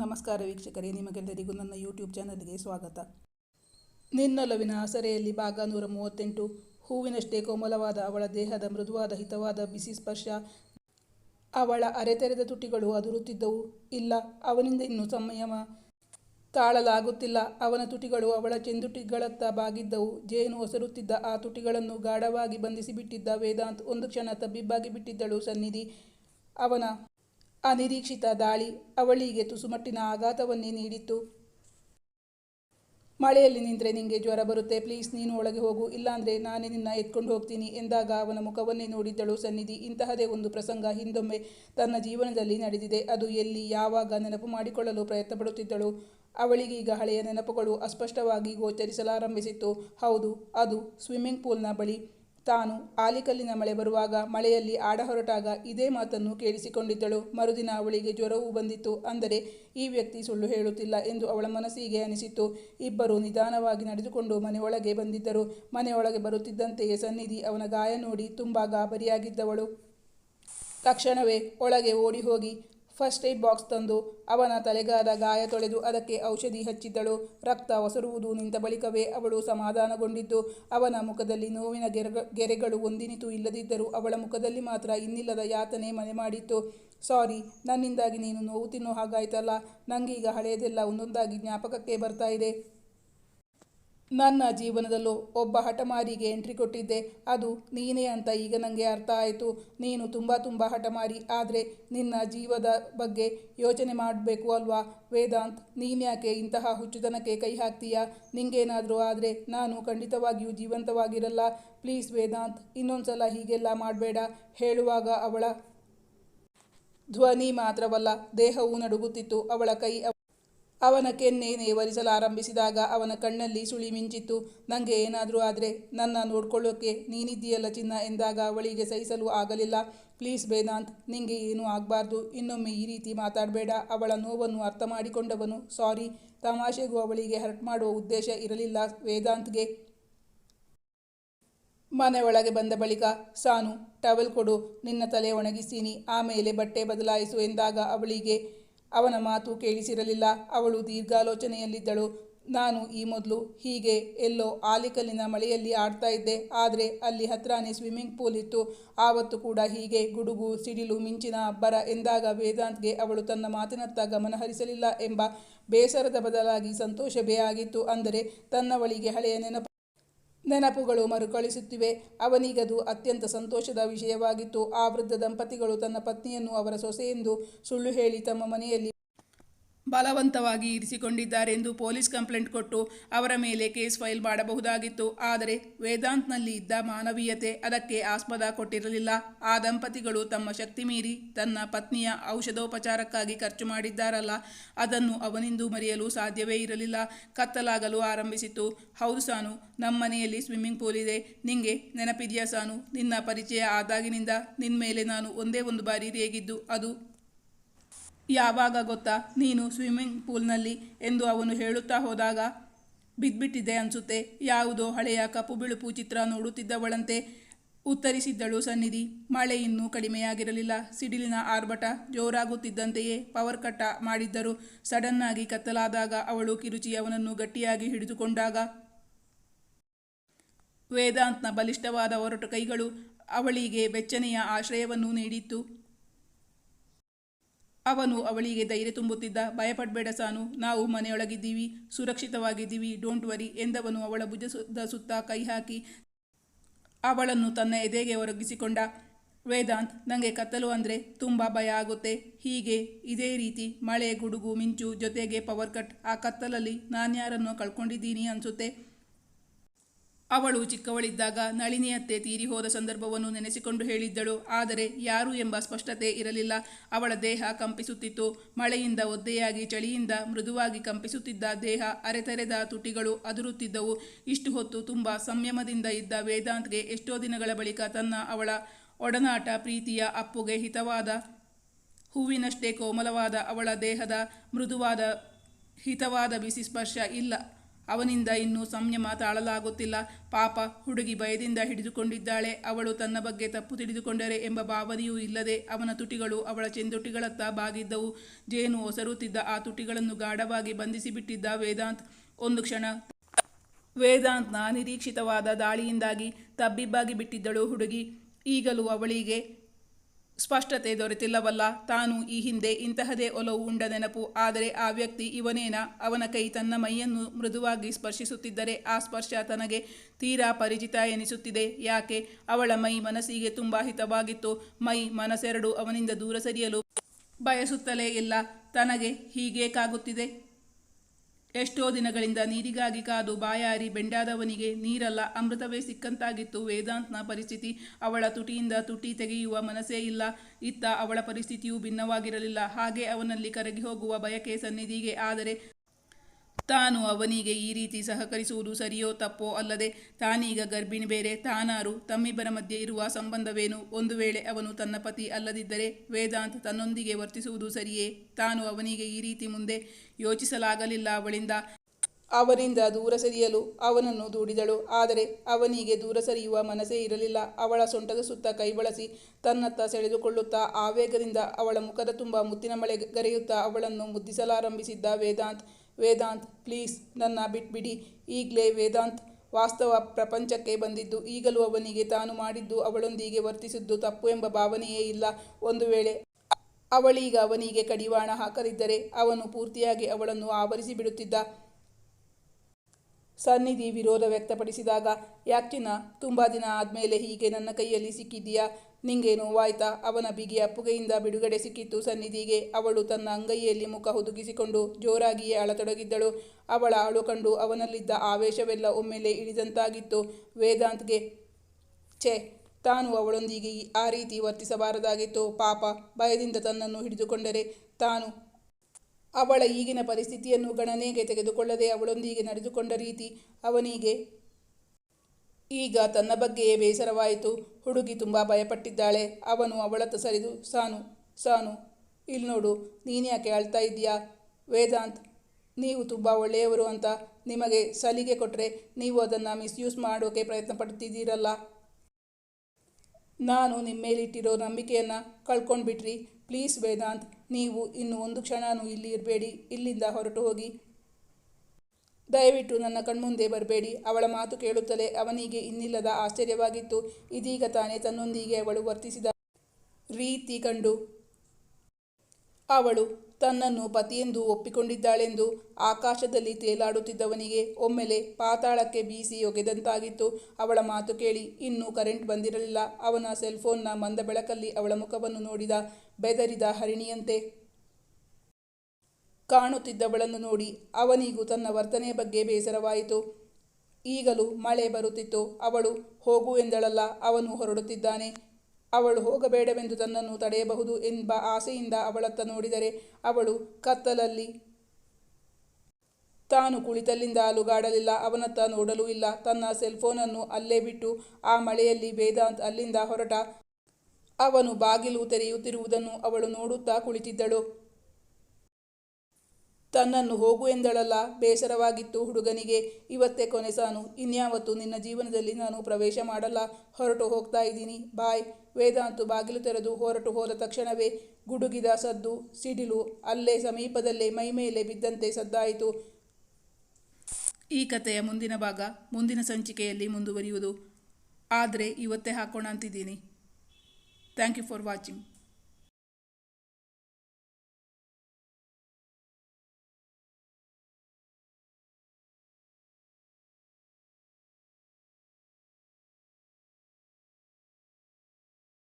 ನಮಸ್ಕಾರ ವೀಕ್ಷಕರೇ, ನಿಮಗೆಲ್ಲರಿಗೂ ನನ್ನ ಯೂಟ್ಯೂಬ್ ಚಾನಲ್ಗೆ ಸ್ವಾಗತ. ನಿನ್ನೊಲವಿನ ಆಸರೆಯಲ್ಲಿ ಭಾಗ ನೂರ ಮೂವತ್ತೆಂಟು ಹೂವಿನಷ್ಟೇ ಕೋಮಲವಾದ ಅವಳ ದೇಹದ ಮೃದುವಾದ ಹಿತವಾದ ಬಿಸಿ ಸ್ಪರ್ಶ, ಅವಳ ಅರೆತೆರೆದ ತುಟಿಗಳು ಅದುರುತ್ತಿದ್ದವು. ಇಲ್ಲ, ಅವನಿಂದ ಇನ್ನು ಸಂಯಮ ತಾಳಲಾಗುತ್ತಿಲ್ಲ. ಅವನ ತುಟಿಗಳು ಅವಳ ಚೆಂದುಟಿಗಳತ್ತ ಬಾಗಿದ್ದವು. ಜೇನು ಒಸರುತ್ತಿದ್ದ ಆ ತುಟಿಗಳನ್ನು ಗಾಢವಾಗಿ ಬಂಧಿಸಿಬಿಟ್ಟಿದ್ದ ವೇದಾಂತ್ ಒಂದು ಕ್ಷಣ ತಬ್ಬಿಬ್ಬಾಗಿ ಬಿಟ್ಟಿದ್ದಳು ಸನ್ನಿಧಿ. ಅವನ ಅನಿರೀಕ್ಷಿತ ದಾಳಿ ಅವಳಿಗೆ ತುಸುಮಟ್ಟಿನ ಆಘಾತವನ್ನೇ ನೀಡಿತ್ತು. ಮಳೆಯಲ್ಲಿ ನಿಂತರೆ ನಿಂಗೆ ಜ್ವರ ಬರುತ್ತೆ, ಪ್ಲೀಸ್ ನೀನು ಒಳಗೆ ಹೋಗು, ಇಲ್ಲಾಂದರೆ ನಾನೇ ನಿನ್ನ ಎತ್ಕೊಂಡು ಹೋಗ್ತೀನಿ ಎಂದಾಗ ಅವನ ಮುಖವನ್ನೇ ನೋಡಿದ್ದಳು ಸನ್ನಿಧಿ. ಇಂತಹದೇ ಒಂದು ಪ್ರಸಂಗ ಹಿಂದೊಮ್ಮೆ ತನ್ನ ಜೀವನದಲ್ಲಿ ನಡೆದಿದೆ. ಅದು ಎಲ್ಲಿ, ಯಾವಾಗ ನೆನಪು ಮಾಡಿಕೊಳ್ಳಲು ಪ್ರಯತ್ನ ಪಡುತ್ತಿದ್ದಳು ಅವಳಿಗೀಗ ಹಳೆಯ ನೆನಪುಗಳು ಅಸ್ಪಷ್ಟವಾಗಿ ಗೋಚರಿಸಲಾರಂಭಿಸಿತ್ತು. ಹೌದು, ಅದು ಸ್ವಿಮ್ಮಿಂಗ್ ಪೂಲ್ನ ಬಳಿ ತಾನು ಆಲಿಕಲ್ಲಿನ ಮಳೆ ಬರುವಾಗ ಮಳೆಯಲ್ಲಿ ಆಡ ಹೊರಟಾಗ ಇದೇ ಮಾತನ್ನು ಕೇಳಿಸಿಕೊಂಡಿದ್ದಳು. ಮರುದಿನ ಅವಳಿಗೆ ಜ್ವರವೂ ಬಂದಿತ್ತು. ಅಂದರೆ ಈ ವ್ಯಕ್ತಿ ಸುಳ್ಳು ಹೇಳುತ್ತಿಲ್ಲ ಎಂದು ಅವಳ ಮನಸ್ಸಿಗೆ ಅನಿಸಿತ್ತು. ಇಬ್ಬರು ನಿಧಾನವಾಗಿ ನಡೆದುಕೊಂಡು ಮನೆಯೊಳಗೆ ಬಂದಿದ್ದರು. ಮನೆಯೊಳಗೆ ಬರುತ್ತಿದ್ದಂತೆಯೇ ಸನ್ನಿಧಿ ಅವನ ಗಾಯ ನೋಡಿ ತುಂಬ ಗಾಬರಿಯಾಗಿದ್ದವಳು. ತಕ್ಷಣವೇ ಒಳಗೆ ಓಡಿ ಹೋಗಿ ಫಸ್ಟ್ ಏಡ್ ಬಾಕ್ಸ್ ತಂದು ಅವನ ತಲೆಗಾದ ಗಾಯ ತೊಳೆದು ಅದಕ್ಕೆ ಔಷಧಿ ಹಚ್ಚಿದ್ದಳು. ರಕ್ತ ಒಸರುವುದು ನಿಂತ ಬಳಿಕವೇ ಅವಳು ಸಮಾಧಾನಗೊಂಡಿದ್ದು. ಅವನ ಮುಖದಲ್ಲಿ ನೋವಿನ ಗೆರೆಗ, ಗೆರೆಗಳು ಒಂದಿನಿತು ಇಲ್ಲದಿದ್ದರೂ ಅವಳ ಮುಖದಲ್ಲಿ ಮಾತ್ರ ಇನ್ನಿಲ್ಲದ ಯಾತನೆ ಮನೆ ಮಾಡಿತ್ತು. ಸಾರಿ, ನನ್ನಿಂದಾಗಿ ನೀನು ನೋವು ತಿನ್ನೋ ಹಾಗಾಯ್ತಲ್ಲ. ನನಗೀಗ ಹಳೆಯದೆಲ್ಲ ಒಂದೊಂದಾಗಿ ಜ್ಞಾಪಕಕ್ಕೆ ಬರ್ತಾ ಇದೆ. ನನ್ನ ಜೀವನದಲ್ಲೂ ಒಬ್ಬ ಹಠಮಾರಿಗೆ ಎಂಟ್ರಿ ಕೊಟ್ಟಿದ್ದೆ. ಅದು ನೀನೇ ಅಂತ ಈಗ ನನಗೆ ಅರ್ಥ ಆಯಿತು. ನೀನು ತುಂಬ ತುಂಬ ಹಠಮಾರಿ. ಆದರೆ ನಿನ್ನ ಜೀವದ ಬಗ್ಗೆ ಯೋಚನೆ ಮಾಡಬೇಕು ಅಲ್ವಾ? ವೇದಾಂತ್ ನೀನ್ಯಾಕೆ ಇಂತಹ ಹುಚ್ಚುತನಕ್ಕೆ ಕೈ ಹಾಕ್ತೀಯಾ? ನಿಂಗೇನಾದರೂ ಆದರೆ ನಾನು ಖಂಡಿತವಾಗಿಯೂ ಜೀವಂತವಾಗಿರಲ್ಲ. ಪ್ಲೀಸ್ ವೇದಾಂತ್ ಇನ್ನೊಂದು ಸಲ ಹೀಗೆಲ್ಲ ಮಾಡಬೇಡ. ಹೇಳುವಾಗ ಅವಳ ಧ್ವನಿ ಮಾತ್ರವಲ್ಲ, ದೇಹವು ನಡುಗುತ್ತಿತ್ತು. ಅವಳ ಕೈ ಅವನ ಕೆನ್ನೆ ನೇವರಿಸಲಾರಂಭಿಸಿದಾಗ ಅವನ ಕಣ್ಣಲ್ಲಿ ಸುಳಿ ಮಿಂಚಿತ್ತು. ನನಗೆ ಏನಾದರೂ ಆದರೆ ನನ್ನ ನೋಡ್ಕೊಳ್ಳೋಕೆ ನೀನಿದ್ದೀಯಲ್ಲ ಚಿನ್ನ ಎಂದಾಗ ಅವಳಿಗೆ ಸಹಿಸಲು ಆಗಲಿಲ್ಲ. ಪ್ಲೀಸ್ ವೇದಾಂತ್, ನಿಂಗೆ ಏನೂ ಆಗಬಾರ್ದು. ಇನ್ನೊಮ್ಮೆ ಈ ರೀತಿ ಮಾತಾಡಬೇಡ. ಅವಳ ನೋವನ್ನು ಅರ್ಥ ಮಾಡಿಕೊಂಡವನು ಸಾರಿ. ತಮಾಷೆಗೂ ಅವಳಿಗೆ ಹರ್ಟ್ ಮಾಡುವ ಉದ್ದೇಶ ಇರಲಿಲ್ಲ ವೇದಾಂತ್ಗೆ. ಮನೆ ಒಳಗೆ ಬಂದ ಬಳಿಕ, ಸಾನು, ಟವೆಲ್ ಕೊಡು, ನಿನ್ನ ತಲೆ ಒಣಗಿಸೀನಿ ಆಮೇಲೆ ಬಟ್ಟೆ ಬದಲಾಯಿಸು ಎಂದಾಗ ಅವಳಿಗೆ ಅವನ ಮಾತು ಕೇಳಿಸಿರಲಿಲ್ಲ. ಅವಳು ದೀರ್ಘಾಲೋಚನೆಯಲ್ಲಿದ್ದಳು. ನಾನು ಈ ಮೊದಲು ಹೀಗೆ ಎಲ್ಲೋ ಆಲಿಕಲ್ಲಿನ ಮಳೆಯಲ್ಲಿ ಆಡ್ತಾ ಇದ್ದೆ. ಆದರೆ ಅಲ್ಲಿ ಹತ್ರನೇ ಸ್ವಿಮ್ಮಿಂಗ್ ಪೂಲ್ ಇತ್ತು. ಆವತ್ತು ಕೂಡ ಹೀಗೆ ಗುಡುಗು, ಸಿಡಿಲು, ಮಿಂಚಿನ ಅಬ್ಬರ ಎಂದಾಗ ವೇದಾಂತ್ಗೆ ಅವಳು ತನ್ನ ಮಾತಿನತ್ತ ಗಮನಹರಿಸಲಿಲ್ಲ ಎಂಬ ಬೇಸರದ ಬದಲಾಗಿ ಸಂತೋಷವೇ ಆಗಿತ್ತು. ಅಂದರೆ ತನ್ನವಳಿಗೆ ಹಳೆಯ ನೆನಪು ನೆನಪುಗಳು ಮರುಕಳಿಸುತ್ತಿವೆ. ಅವನಿಗದು ಅತ್ಯಂತ ಸಂತೋಷದ ವಿಷಯವಾಗಿತ್ತು. ಆ ವೃದ್ಧ ದಂಪತಿಗಳು ತನ್ನ ಪತ್ನಿಯನ್ನು ಅವರ ಸೊಸೆಯೆಂದು ಸುಳ್ಳು ಹೇಳಿ ತಮ್ಮ ಮನೆಯಲ್ಲಿ ಬಲವಂತವಾಗಿ ಇರಿಸಿಕೊಂಡಿದ್ದಾರೆಂದು ಪೊಲೀಸ್ ಕಂಪ್ಲೇಂಟ್ ಕೊಟ್ಟು ಅವರ ಮೇಲೆ ಕೇಸ್ ಫೈಲ್ ಮಾಡಬಹುದಾಗಿತ್ತು. ಆದರೆ ವೇದಾಂತ್ನಲ್ಲಿ ಇದ್ದ ಮಾನವೀಯತೆ ಅದಕ್ಕೆ ಆಸ್ಪದ ಕೊಟ್ಟಿರಲಿಲ್ಲ. ಆ ದಂಪತಿಗಳು ತಮ್ಮ ಶಕ್ತಿ ಮೀರಿ ತನ್ನ ಪತ್ನಿಯ ಔಷಧೋಪಚಾರಕ್ಕಾಗಿ ಖರ್ಚು ಮಾಡಿದ್ದಾರಲ್ಲ, ಅದನ್ನು ಅವನಿಂದು ಮರೆಯಲು ಸಾಧ್ಯವೇ ಇರಲಿಲ್ಲ. ಕತ್ತಲಾಗಲು ಆರಂಭಿಸಿತು. ಹೌದು ಸಾನು ನಮ್ಮ ಮನೆಯಲ್ಲಿ ಸ್ವಿಮ್ಮಿಂಗ್ ಪೂಲ್ ಇದೆ. ನಿಂಗೆ ನೆನಪಿದೆಯಾ ಸಾನು? ನಿನ್ನ ಪರಿಚಯ ಆದಾಗಿನಿಂದ ನಿನ್ನ ಮೇಲೆ ನಾನು ಒಂದೇ ಒಂದು ಬಾರಿ ರೇಗಿದ್ದು, ಅದು ಯಾವಾಗ ಗೊತ್ತಾ? ನೀನು ಸ್ವಿಮ್ಮಿಂಗ್ ಪೂಲ್ನಲ್ಲಿ ಎಂದು ಅವನು ಹೇಳುತ್ತಾ ಹೋದಾಗ, ಬಿದ್ಬಿಟ್ಟಿದೆ ಅನಿಸುತ್ತೆ. ಯಾವುದೋ ಹಳೆಯ ಕಪ್ಪು ಬಿಳುಪು ಚಿತ್ರ ನೋಡುತ್ತಿದ್ದವಳಂತೆ ಉತ್ತರಿಸಿದ್ದಳು ಸನ್ನಿಧಿ. ಮಳೆ ಇನ್ನೂ ಕಡಿಮೆಯಾಗಿರಲಿಲ್ಲ. ಸಿಡಿಲಿನ ಆರ್ಭಟ ಜೋರಾಗುತ್ತಿದ್ದಂತೆಯೇ ಪವರ್ ಕಟ್ಟ ಮಾಡಿದ್ದರು. ಸಡನ್ನಾಗಿ ಕತ್ತಲಾದಾಗ ಅವಳು ಕಿರುಚಿ ಅವನನ್ನು ಗಟ್ಟಿಯಾಗಿ ಹಿಡಿದುಕೊಂಡಾಗ, ವೇದಾಂತ್ನ ಬಲಿಷ್ಠವಾದ ಒರಟು ಕೈಗಳು ಅವಳಿಗೆ ಬೆಚ್ಚನೆಯ ಆಶ್ರಯವನ್ನು ನೀಡಿತ್ತು. ಅವನು ಅವಳಿಗೆ ಧೈರ್ಯ ತುಂಬುತ್ತಿದ್ದ, ಭಯಪಡಬೇಡ ಸಾನು, ನಾವು ಮನೆಯೊಳಗಿದ್ದೀವಿ, ಸುರಕ್ಷಿತವಾಗಿದ್ದೀವಿ ಡೋಂಟ್ ವರಿ ಎಂದವನು ಅವಳ ಭುಜದ ಸುತ್ತ ಕೈ ಹಾಕಿ ಅವಳನ್ನು ತನ್ನ ಎದೆಗೆ ಒರಗಿಸಿಕೊಂಡ. ವೇದಾಂತ್ ನನಗೆ ಕತ್ತಲು ಅಂದರೆ ತುಂಬ ಭಯ ಆಗುತ್ತೆ. ಹೀಗೆ ಇದೇ ರೀತಿ ಮಳೆ, ಗುಡುಗು, ಮಿಂಚು ಜೊತೆಗೆ ಪವರ್ ಕಟ್ ಆ ಕತ್ತಲಲ್ಲಿ ನಾನ್ಯಾರನ್ನು ಕಳ್ಕೊಂಡಿದ್ದೀನಿ ಅನಿಸುತ್ತೆ. ಅವಳು ಚಿಕ್ಕವಳಿದ್ದಾಗ ನಳಿನಿಯತ್ತೆ ತೀರಿ ಹೋದ ಸಂದರ್ಭವನ್ನು ನೆನೆಸಿಕೊಂಡು ಹೇಳಿದ್ದಳು. ಆದರೆ ಯಾರು ಎಂಬ ಸ್ಪಷ್ಟತೆ ಇರಲಿಲ್ಲ. ಅವಳ ದೇಹ ಕಂಪಿಸುತ್ತಿತ್ತು. ಮಳೆಯಿಂದ ಒದ್ದೆಯಾಗಿ ಚಳಿಯಿಂದ ಮೃದುವಾಗಿ ಕಂಪಿಸುತ್ತಿದ್ದ ದೇಹ ಅರೆತೆರೆದ ತುಟಿಗಳು ಅದುರುತ್ತಿದ್ದವು. ಇಷ್ಟು ಹೊತ್ತು ತುಂಬ ಸಂಯಮದಿಂದ ಇದ್ದ ವೇದಾಂತ್ಗೆ ಎಷ್ಟೋ ದಿನಗಳ ಬಳಿಕ ತನ್ನ ಅವಳ ಒಡನಾಟ ಪ್ರೀತಿಯ ಅಪ್ಪುಗೆ ಹಿತವಾದ, ಹೂವಿನಷ್ಟೇ ಕೋಮಲವಾದ ಅವಳ ದೇಹದ ಮೃದುವಾದ ಹಿತವಾದ ಬಿಸಿ ಸ್ಪರ್ಶ ಇಲ್ಲ. ಅವನಿಂದ ಇನ್ನೂ ಸಂಯಮ ತಾಳಲಾಗುತ್ತಿಲ್ಲ ಪಾಪ ಹುಡುಗಿ ಭಯದಿಂದ ಹಿಡಿದುಕೊಂಡಿದ್ದಾಳೆ. ಅವಳು ತನ್ನ ಬಗ್ಗೆ ತಪ್ಪು ತಿಳಿದುಕೊಂಡರೆ ಎಂಬ ಭಾವನೆಯೂ ಇಲ್ಲದೆ ಅವನ ತುಟಿಗಳು ಅವಳ ಚೆಂದುಟಿಗಳತ್ತ ಬಾಗಿದ್ದವು. ಜೇನು ಒಸರುತ್ತಿದ್ದ ಆ ತುಟಿಗಳನ್ನು ಗಾಢವಾಗಿ ಬಂಧಿಸಿಬಿಟ್ಟಿದ್ದ ವೇದಾಂತ್. ಒಂದು ಕ್ಷಣ ವೇದಾಂತ್ನ ಅನಿರೀಕ್ಷಿತವಾದ ದಾಳಿಯಿಂದಾಗಿ ತಬ್ಬಿಬ್ಬಾಗಿ ಬಿಟ್ಟಿದ್ದಳು ಹುಡುಗಿ. ಈಗಲೂ ಅವಳಿಗೆ ಸ್ಪಷ್ಟತೆ ದೊರೆತಿಲ್ಲವಲ್ಲ. ತಾನು ಈ ಹಿಂದೆ ಇಂತಹದೇ ಒಲವು ಉಂಡ ನೆನಪು ಆದರೆ ಆ ವ್ಯಕ್ತಿ ಇವನೇನ? ಅವನ ಕೈ ತನ್ನ ಮೈಯನ್ನು ಮೃದುವಾಗಿ ಸ್ಪರ್ಶಿಸುತ್ತಿದ್ದರೆ ಆ ಸ್ಪರ್ಶ ತನಗೆ ತೀರಾ ಪರಿಚಿತ ಎನಿಸುತ್ತಿದೆ. ಯಾಕೆ? ಅವಳ ಮೈ ಮನಸ್ಸಿಗೆ ತುಂಬ ಹಿತವಾಗಿತ್ತು. ಮೈ ಮನಸ್ಸೆರಡು ಅವನಿಂದ ದೂರ ಸರಿಯಲು ಬಯಸುತ್ತಲೇ ಇಲ್ಲ. ತನಗೆ ಹೀಗೇಕಾಗುತ್ತಿದೆ. ಎಷ್ಟೋ ದಿನಗಳಿಂದ ನೀರಿಗಾಗಿ ಕಾದು ಬಾಯಾರಿ ಬೆಂಡಾದವನಿಗೆ ನೀರಲ್ಲ, ಅಮೃತವೇ ಸಿಕ್ಕಂತಾಗಿತ್ತು ವೇದಾಂತ್ನ ಪರಿಸ್ಥಿತಿ. ಅವಳ ತುಟಿಯಿಂದ ತುಟಿ ತೆಗೆಯುವ ಮನಸ್ಸೇ ಇಲ್ಲ. ಇತ್ತ ಅವಳ ಪರಿಸ್ಥಿತಿಯೂ ಭಿನ್ನವಾಗಿರಲಿಲ್ಲ. ಹಾಗೆ ಅವನಲ್ಲಿ ಕರಗಿ ಹೋಗುವ ಬಯಕೆ ಸನ್ನಿಧಿಗೆ ಆದರೆ ತಾನು ಅವನಿಗೆ ಈ ರೀತಿ ಸಹಕರಿಸುವುದು ಸರಿಯೋ ತಪ್ಪೋ ಅಲ್ಲದೆ ತಾನೀಗ ಗರ್ಭಿಣಿ ಬೇರೆ, ತಾನಾರು ತಮ್ಮಿಬ್ಬರ ಮಧ್ಯೆ ಇರುವ ಸಂಬಂಧವೇನು? ಒಂದು ವೇಳೆ ಅವನು ತನ್ನ ಪತಿ ಅಲ್ಲದಿದ್ದರೆ ವೇದಾಂತ್ ತನ್ನೊಂದಿಗೆ ವರ್ತಿಸುವುದು ಸರಿಯೇ? ತಾನು ಅವನಿಗೆ ಈ ರೀತಿ ಮುಂದೆ ಯೋಚಿಸಲಾಗಲಿಲ್ಲ ಅವಳಿಂದ? ಅವರಿಂದ ದೂರ ಸರಿಯಲು ಅವನನ್ನು ದೂಡಿದಳು. ಆದರೆ ಅವನಿಗೆ ದೂರ ಸರಿಯುವ ಮನಸ್ಸೇ ಇರಲಿಲ್ಲ. ಅವಳ ಸೊಂಟದ ಸುತ್ತ ಕೈ ಬಳಸಿ ತನ್ನತ್ತ ಸೆಳೆದುಕೊಳ್ಳುತ್ತಾ ಆವೇಗದಿಂದ ಅವಳ ಮುಖದ ತುಂಬ ಮುತ್ತಿನ ಮಳೆ ಗರೆಯುತ್ತಾ ಅವಳನ್ನು ಮುದ್ದಿಸಲಾರಂಭಿಸಿದ್ದ ವೇದಾಂತ್ ವೇದಾಂತ್ ಪ್ಲೀಸ್ ನನ್ನ ಬಿಟ್ಬಿಡಿ. ಈಗಲೇ ವೇದಾಂತ್ ವಾಸ್ತವ ಪ್ರಪಂಚಕ್ಕೆ ಬಂದಿದ್ದು. ಈಗಲೂ ಅವನಿಗೆ ತಾನು ಮಾಡಿದ್ದು ಅವಳೊಂದಿಗೆ ವರ್ತಿಸಿದ್ದು ತಪ್ಪು ಎಂಬ ಭಾವನೆಯೇ ಇಲ್ಲ. ಒಂದು ವೇಳೆ ಅವಳೀಗ ಅವನಿಗೆ ಕಡಿವಾಣ ಹಾಕದಿದ್ದರೆ ಅವನು ಪೂರ್ತಿಯಾಗಿ ಅವಳನ್ನು ಆವರಿಸಿ ಬಿಡುತ್ತಿದ್ದ. ಸನ್ನಿಧಿ ವಿರೋಧ ವ್ಯಕ್ತಪಡಿಸಿದಾಗ ಯಾಕ್ಚಿನ ತುಂಬ ದಿನ ಆದಮೇಲೆ ಹೀಗೆ ನನ್ನ ಕೈಯಲ್ಲಿ ಸಿಕ್ಕಿದ್ದೀಯಾ? ನಿಂಗೆ ನೋವಾಯ್ತಾ ಅವನ ಬಿಗಿ ಅಪ್ಪುಗೆಯಿಂದ ಬಿಡುಗಡೆ ಸಿಕ್ಕಿತ್ತು ಸನ್ನಿಧಿಗೆ. ಅವಳು ತನ್ನ ಅಂಗೈಯಲ್ಲಿ ಮುಖ ಹುದುಗಿಸಿಕೊಂಡು ಜೋರಾಗಿಯೇ ಅಳತೊಡಗಿದ್ದಳು. ಅವಳ ಅಳು ಕಂಡು ಅವನಲ್ಲಿದ್ದ ಆವೇಶವೆಲ್ಲ ಒಮ್ಮೆಲೆ ಇಳಿದಂತಾಗಿತ್ತು. ವೇದಾಂತ್ಗೆ, ಛೆ, ತಾನು ಅವಳೊಂದಿಗೆ ಆ ರೀತಿ ವರ್ತಿಸಬಾರದಾಗಿತ್ತು. ಪಾಪ, ಭಯದಿಂದ ತನ್ನನ್ನು ಹಿಡಿದುಕೊಂಡರೆ ತಾನು ಅವಳ ಈಗಿನ ಪರಿಸ್ಥಿತಿಯನ್ನು ಗಣನೆಗೆ ತೆಗೆದುಕೊಳ್ಳದೆ ಅವಳೊಂದಿಗೆ ನಡೆದುಕೊಂಡ ರೀತಿ ಅವನಿಗೆ ಈಗ ತನ್ನ ಬಗ್ಗೆಯೇ ಬೇಸರವಾಯಿತು. ಹುಡುಗಿ ತುಂಬ ಭಯಪಟ್ಟಿದ್ದಾಳೆ. ಅವನು ಅವಳತ್ತ ಸರಿದು, ಸಾನು ಸಾನು ಇಲ್ಲಿ ನೋಡು ನೀನ್ಯಾಕೆ ಅಳ್ತಾ ಇದ್ದೀಯಾ? ವೇದಾಂತ್, ನೀವು ತುಂಬ ಒಳ್ಳೆಯವರು ಅಂತ ನಿಮಗೆ ಸಲಿಗೆ ಕೊಟ್ಟರೆ ನೀವು ಅದನ್ನು ಮಿಸ್ಯೂಸ್ ಮಾಡೋಕೆ ಪ್ರಯತ್ನ ಪಡ್ತಿದ್ದೀರಲ್ಲ. ನಾನು ನಿಮ್ಮ ಮೇಲಿಟ್ಟಿರೋ ನಂಬಿಕೆಯನ್ನು ಕಳ್ಕೊಂಡ್ಬಿಟ್ರಿ. ಪ್ಲೀಸ್ ವೇದಾಂತ್, ನೀವು ಇನ್ನು ಒಂದು ಕ್ಷಣನೂ ಇಲ್ಲಿ ಇರಬೇಡಿ. ಇಲ್ಲಿಂದ ಹೊರಟು ಹೋಗಿ. ದಯವಿಟ್ಟು ನನ್ನ ಕಣ್ಮುಂದೆ ಬರಬೇಡಿ. ಅವಳ ಮಾತು ಕೇಳುತ್ತಲೇ ಅವನಿಗೆ ಇನ್ನಿಲ್ಲದ ಆಶ್ಚರ್ಯವಾಗಿತ್ತು. ಇದೀಗ ತಾನೇ ತನ್ನೊಂದಿಗೆ ಅವಳು ವರ್ತಿಸಿದ ರೀತಿ ಕಂಡು ಅವಳು ತನ್ನನ್ನು ಪತಿಯೆಂದು ಒಪ್ಪಿಕೊಂಡಿದ್ದಾಳೆಂದು ಆಕಾಶದಲ್ಲಿ ತೇಲಾಡುತ್ತಿದ್ದವನಿಗೆ ಒಮ್ಮೆಲೆ ಪಾತಾಳಕ್ಕೆ ಬೀಸಿ ಒಗೆದಂತಾಗಿತ್ತು. ಅವಳ ಮಾತು ಕೇಳಿ ಇನ್ನೂ ಕರೆಂಟ್ ಬಂದಿರಲಿಲ್ಲ. ಅವನ ಸೆಲ್ಫೋನ್ನ ಮಂದ ಬೆಳಕಲ್ಲಿ ಅವಳ ಮುಖವನ್ನು ನೋಡಿದ ಬೆದರಿದ ಹರಿಣಿಯಂತೆ ಕಾಣುತ್ತಿದ್ದವಳನ್ನು ನೋಡಿ ಅವನಿಗೂ ತನ್ನ ವರ್ತನೆ ಬಗ್ಗೆ ಬೇಸರವಾಯಿತು. ಈಗಲೂ ಮಳೆ ಬರುತ್ತಿತ್ತು. ಅವಳು ಹೋಗು ಎಂದಳಲ್ಲ, ಅವನು ಹೊರಡುತ್ತಿದ್ದಾನೆ. ಅವಳು ಹೋಗಬೇಡವೆಂದು ತನ್ನನ್ನು ತಡೆಯಬಹುದು ಎಂಬ ಆಸೆಯಿಂದ ಅವಳತ್ತ ನೋಡಿದರೆ ಅವಳು ಕತ್ತಲಲ್ಲಿ ತಾನು ಕುಳಿತಲ್ಲಿಂದ ಅಲುಗಾಡಲಿಲ್ಲ, ಅವನತ್ತ ನೋಡಲೂ ಇಲ್ಲ. ತನ್ನ ಸೆಲ್ಫೋನನ್ನು ಅಲ್ಲೇ ಬಿಟ್ಟು ಆ ಮಳೆಯಲ್ಲಿ ವೇದಾಂತ್ ಅಲ್ಲಿಂದ ಹೊರಟ. ಅವನು ಬಾಗಿಲು ತೆರೆಯುತ್ತಿರುವುದನ್ನು ಅವಳು ನೋಡುತ್ತಾ ಕುಳಿತಿದ್ದಳು. ತನ್ನನ್ನು ಹೋಗು ಎಂದಳಲ್ಲ, ಬೇಸರವಾಗಿತ್ತು ಹುಡುಗನಿಗೆ. ಇವತ್ತೇ ಕೊನೆ ಸಾನು. ಇನ್ಯಾವತ್ತು ನಿನ್ನ ಜೀವನದಲ್ಲಿ ನಾನು ಪ್ರವೇಶ ಮಾಡಲ್ಲ. ಹೊರಟು ಹೋಗ್ತಾ ಇದ್ದೀನಿ. ಬಾಯ್. ವೇದಾಂತು ಬಾಗಿಲು ತೆರೆದು ಹೊರಟು ಹೋದ ತಕ್ಷಣವೇ ಗುಡುಗಿದ ಸದ್ದು, ಸಿಡಿಲು ಅಲ್ಲೇ ಸಮೀಪದಲ್ಲೇ ಮೈಮೇಲೆ ಬಿದ್ದಂತೆ ಸದ್ದಾಯಿತು. ಈ ಕಥೆಯ ಮುಂದಿನ ಭಾಗ ಮುಂದಿನ ಸಂಚಿಕೆಯಲ್ಲಿ ಮುಂದುವರಿಯುವುದು. ಆದರೆ ಇವತ್ತೇ ಹಾಕೋಣ ಅಂತಿದ್ದೀನಿ. Thank you for watching